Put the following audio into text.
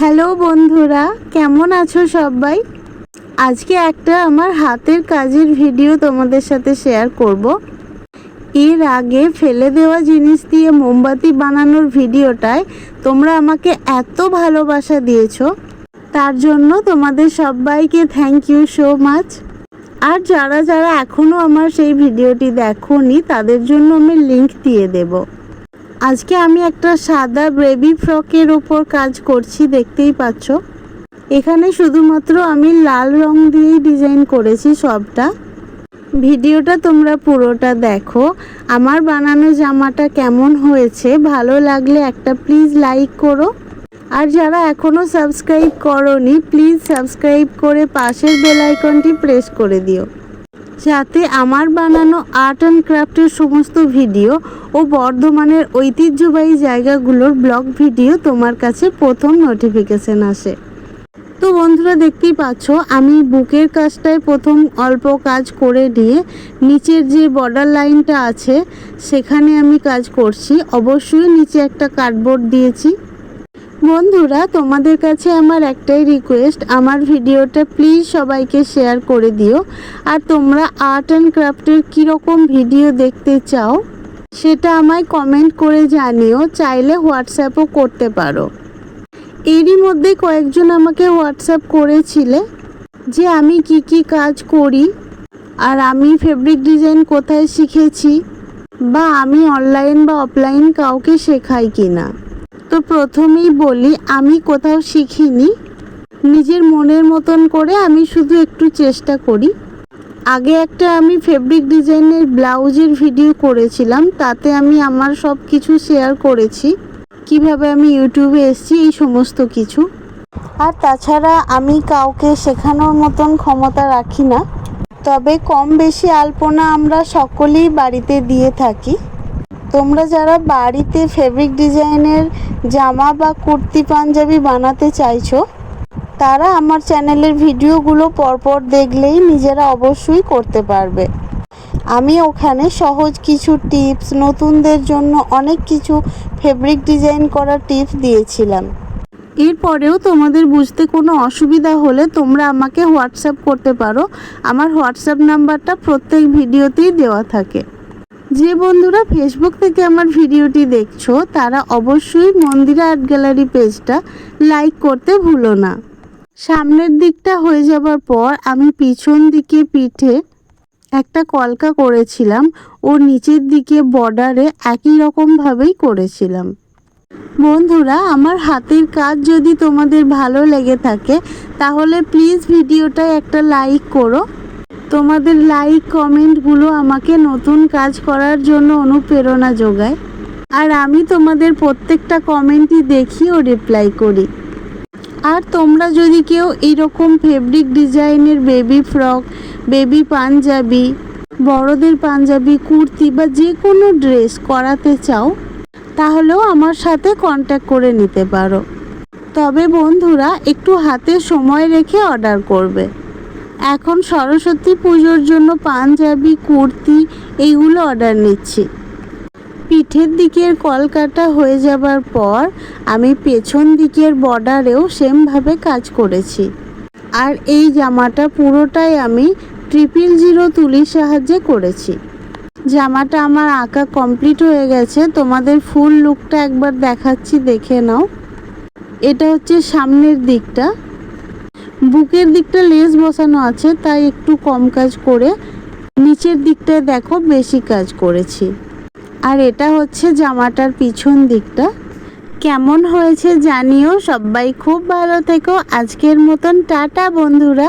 Hello বন্ধুরা, কেমন আছো সবাই? আজকে একটা আমার হাতের কাজের ভিডিও তোমাদের সাথে শেয়ার করব। এর আগে ফেলে দেওয়া জিনিস দিয়ে মোমবাতি বানানোর ভিডিওটায় তোমরা আমাকে এত ভালোবাসা দিয়েছ, তার জন্য তোমাদের সবাইকে থ্যাংক ইউ সো মাচ আর যারা যারা এখনও আমার সেই ভিডিওটি দেখোনি, তাদের জন্য আমি লিংক দিয়ে দেবো। আজকে আমি একটা সাদা বেবি ফ্রকের উপর কাজ করছি, দেখতেই পাচ্ছ। এখানে শুধুমাত্র আমি লাল রং দিয়েই ডিজাইন করেছি সবটা। ভিডিওটা তোমরা পুরোটা দেখো। আমার বানানো জামাটা কেমন হয়েছে, ভালো লাগলে একটা প্লিজ লাইক করো। আর যারা এখনও সাবস্ক্রাইব করনি, প্লিজ সাবস্ক্রাইব করে পাশের বেল আইকনটি প্রেস করে দিও। যাতে আমার বানানো আর্ট অ্যান্ড ক্রাফটের সমস্ত ভিডিও ও বর্ধমানের ঐতিহ্যবাহী জায়গাগুলোর ব্লগ ভিডিও তোমার কাছে প্রথম নোটিফিকেশন আসে। তো বন্ধুরা, দেখতেই পাচ্ছ, আমি বুকের কাজটায় প্রথম অল্প কাজ করে নিয়ে নিচের যে বর্ডার লাইনটা আছে, সেখানে আমি কাজ করছি। অবশ্যই নিচে একটা কার্ডবোর্ড দিয়েছি। বন্ধুরা, তোমাদের কাছে আমার একটাই রিকোয়েস্ট আমার ভিডিওটা প্লিজ সবাইকে শেয়ার করে দিও। আর তোমরা আর্ট অ্যান্ড ক্রাফটের কীরকম ভিডিও দেখতে চাও, সেটা আমায় কমেন্ট করে জানিও, চাইলে হোয়াটসঅ্যাপও করতে পারো। এরই মধ্যে কয়েকজন আমাকে হোয়াটসঅ্যাপ করেছিলে যে আমি কি কি কাজ করি, আর আমি ফেব্রিক ডিজাইন কোথায় শিখেছি, বা আমি অনলাইন বা অফলাইন কাউকে শেখাই কি না তো প্রথমেই বলি, আমি কোথাও শিখিনি। নিজের মনের মতন করে আমি শুধু একটু চেষ্টা করি। আগে একটা আমি ফেব্রিক ডিজাইনের ব্লাউজের ভিডিও করেছিলাম, তাতে আমি আমার সব কিছু শেয়ার করেছি। কীভাবে আমি ইউটিউবে এসেছি, এই সমস্ত কিছু। আর তাছাড়া আমি কাউকে শেখানোর মতন ক্ষমতা রাখি না। তবে কম বেশি আলপনা আমরা সকলেই বাড়িতে দিয়ে থাকি। তোমরা যারা বাড়িতে ফেব্রিক ডিজাইনের জামা বা কুর্তি পাঞ্জাবি বানাতে চাইছো? তারা আমার চ্যানেলের ভিডিওগুলো পরপর দেখলেই নিজেরা অবশ্যই করতে পারবে। আমি ওখানে সহজ কিছু টিপস, নতুনদের জন্য অনেক কিছু ফেব্রিক ডিজাইন করার টিপস দিয়েছিলাম। এরপরেও তোমাদের বুঝতে কোনো অসুবিধা হলে তোমরা আমাকে হোয়াটসঅ্যাপ করতে পারো। আমার হোয়াটসঅ্যাপ নাম্বারটা প্রত্যেক ভিডিওতেই দেওয়া থাকে। যে বন্ধুরা ফেসবুক থেকে আমার ভিডিওটি দেখছ, তারা অবশ্যই মন্দিরা আর্ট গ্যালারি পেজটা লাইক করতে ভুলো না। সামনের দিকটা হয়ে যাবার পর আমি পিছন দিকে পিঠে একটা কলকা করেছিলাম, ও নিচের দিকে বর্ডারে একই রকমভাবেই করেছিলাম। বন্ধুরা, আমার হাতের কাজ যদি তোমাদের ভালো লেগে থাকে, তাহলে প্লিজ ভিডিওটায় একটা লাইক করো। তোমাদের লাইক কমেন্টগুলো আমাকে নতুন কাজ করার জন্য অনুপ্রেরণা যোগায়। আর আমি তোমাদের প্রত্যেকটা কমেন্টই দেখি ও রিপ্লাই করি। আর তোমরা যদি কেউ এইরকম ফেব্রিক ডিজাইনের বেবি ফ্রক বেবি পাঞ্জাবি, বড়দের পাঞ্জাবি, কুর্তি বা যে কোনো ড্রেস করাতে চাও, তাহলেও আমার সাথে কন্ট্যাক্ট করে নিতে পারো। তবে বন্ধুরা, একটু হাতে সময় রেখে অর্ডার করবে। এখন সরস্বতী পুজোর জন্য পাঞ্জাবি, কুর্তি এইগুলো অর্ডার নিচ্ছি। পিঠের দিকের কলকাটা হয়ে যাবার পর আমি পেছন দিকের বর্ডারেও সেমভাবে কাজ করেছি। আর এই জামাটা পুরোটাই আমি ট্রিপল জিরো তুলির সাহায্যে করেছি। জামাটা আমার আঁকা কমপ্লিট হয়ে গেছে, তোমাদের ফুল লুকটা একবার দেখাচ্ছি, দেখে নাও। এটা হচ্ছে সামনের দিকটা। বুকের দিকটা লেস বসানো আছে, তাই একটু কম কাজ করে নিচের দিকটায় দেখো বেশি কাজ করেছি। আর এটা হচ্ছে জামাটার পিছন দিকটা। কেমন হয়েছে জানিও, সবাই খুব ভালো থেকো। আজকের মতন টাটা বন্ধুরা।